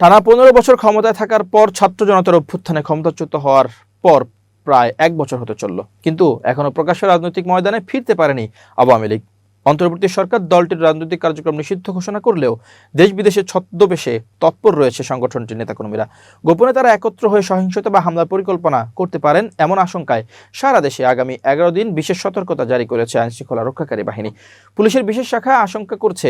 টানা পনেরো বছর ক্ষমতায় থাকার পর ছাত্র জনতার অভ্যুত্থানে ক্ষমতাচ্যুত হওয়ার পর প্রায় এক বছর হতে চলল। কিন্তু এখনও প্রকাশ্য রাজনৈতিক ময়দানে ফিরতে পারেনি আওয়ামী লীগ। অন্তর্বর্তী সরকার দলটির রাজনৈতিক কার্যক্রম নিষিদ্ধ ঘোষণা করলেও দেশ বিদেশে ছদ্মবেশে তৎপর রয়েছে সংগঠনটির নেতাকর্মীরা। গোপনে তারা একত্র হয়ে সহিংসতা বা হামলার পরিকল্পনা করতে পারেন এমন আশঙ্কায় সারা দেশে আগামী এগারো দিন বিশেষ সতর্কতা জারি করেছে আইনশৃঙ্খলা রক্ষাকারী বাহিনী। পুলিশের বিশেষ শাখা আশঙ্কা করছে,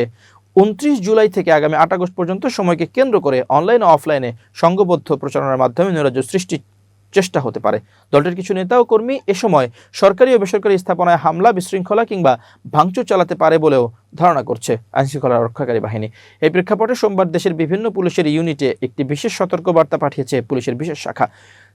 উনত্রিশ জুলাই থেকে আগামী আট আগস্ট পর্যন্ত সময়কে কেন্দ্র করে অনলাইন ও অফলাইনে সংঘবদ্ধ প্রচারণার মাধ্যমে নৈরাজ্য সৃষ্টির চেষ্টা হতে পারে। দলটির কিছু নেতা ও কর্মী এ সময় সরকারি ও বেসরকারি স্থাপনায় হামলা, বিশৃঙ্খলা কিংবা ভাঙচুর চালাতে পারে বলেও ধারণা করছে আইনশৃঙ্খলা রক্ষাকারী বাহিনী। এই প্রেক্ষাপটে সোমবার দেশের বিভিন্ন পুলিশের ইউনিটে একটি বিশেষ সতর্কবার্তা পাঠিয়েছে পুলিশের বিশেষ শাখা।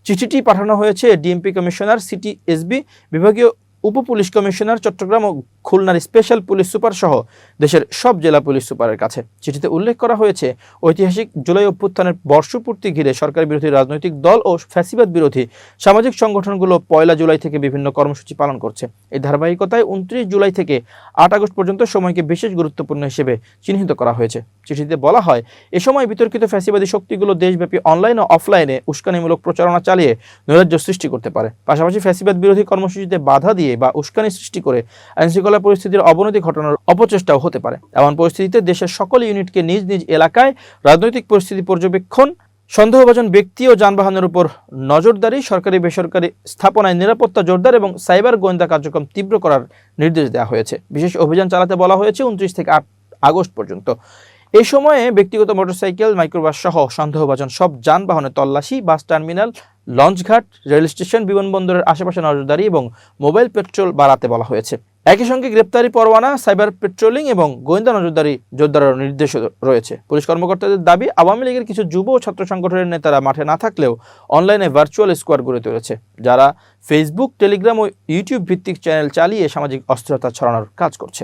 চিঠিটি পাঠানো হয়েছে ডিএমপি কমিশনার, সিটি এসবি, বিভাগীয় উপ পুলিশ কমিশনার, চট্টগ্রাম ও খুলনার স্পেশাল পুলিশ সুপার সহ দেশের সব জেলা পুলিশ সুপারের কাছে। চিঠিতে উল্লেখ করা হয়েছে, ঐতিহাসিক জুলাই অভ্যুত্থানের বর্ষপূর্তি ঘিরে সরকার বিরোধী রাজনৈতিক দল ও ফ্যাসিবাদ বিরোধী সামাজিক সংগঠনগুলো পয়লা জুলাই থেকে বিভিন্ন কর্মসূচি পালন করছে। এই ধারাবাহিকতায় উনত্রিশ জুলাই থেকে আট আগস্ট পর্যন্ত সময়কে বিশেষ গুরুত্বপূর্ণ হিসেবে চিহ্নিত করা হয়েছে। চিঠিতে বলা হয়, এ সময় বিতর্কিত ফ্যাসিবাদী শক্তিগুলো দেশব্যাপী অনলাইন ও অফলাইনে উস্কানিমূলক প্রচারণা চালিয়ে নৈরাজ্য সৃষ্টি করতে পারে। পাশাপাশি ফ্যাসিবাদ বিরোধী কর্মসূচিতে বাধা দিয়ে বা উস্কানি সৃষ্টি করে আইনশৃঙ্খলা পরিস্থিতির অবনতি ঘটানোর অপচেষ্টাও হতে পারে। এমন পরিস্থিতিতে দেশের সকল ইউনিটকে নিজ নিজ এলাকায় রাজনৈতিক পরিস্থিতি পর্যবেক্ষণ, সন্দেহভাজন ব্যক্তি ও যানবাহনের উপর নজরদারি, সরকারি বেসরকারি স্থাপনায় নিরাপত্তা জোরদার এবং সাইবার গোয়েন্দা কার্যক্রম তীব্র করার নির্দেশ দেওয়া হয়েছে। বিশেষ অভিযান চালাতে বলা হয়েছে উনত্রিশ থেকে আট আগস্ট পর্যন্ত। এই সময়ে ব্যক্তিগত মোটরসাইকেল, মাইক্রোবাস সহ সন্দেহভাজন সব যানবাহনের তল্লাশি, বাস টার্মিনাল, লঞ্চঘাট রেল স্টেশন বিমানবন্দরের আশেপাশে নজরদারি এবং মোবাইল পেট্রোল বাড়াতে বলা হয়েছে। একই সঙ্গে গ্রেপ্তারি পরোয়ানা, সাইবার পেট্রোলিং এবং গোয়েন্দা নজরদারি জোরদারের নির্দেশ রয়েছে। পুলিশ কর্মকর্তাদের দাবি, আওয়ামী লীগের কিছু যুব ও ছাত্র সংগঠনের নেতারা মাঠে না থাকলেও অনলাইনে ভার্চুয়াল স্কোয়াড গড়ে তুলেছে, যারা ফেসবুক, টেলিগ্রাম ও ইউটিউব ভিত্তিক চ্যানেল চালিয়ে সামাজিক অস্থিরতা ছড়ানোর কাজ করছে।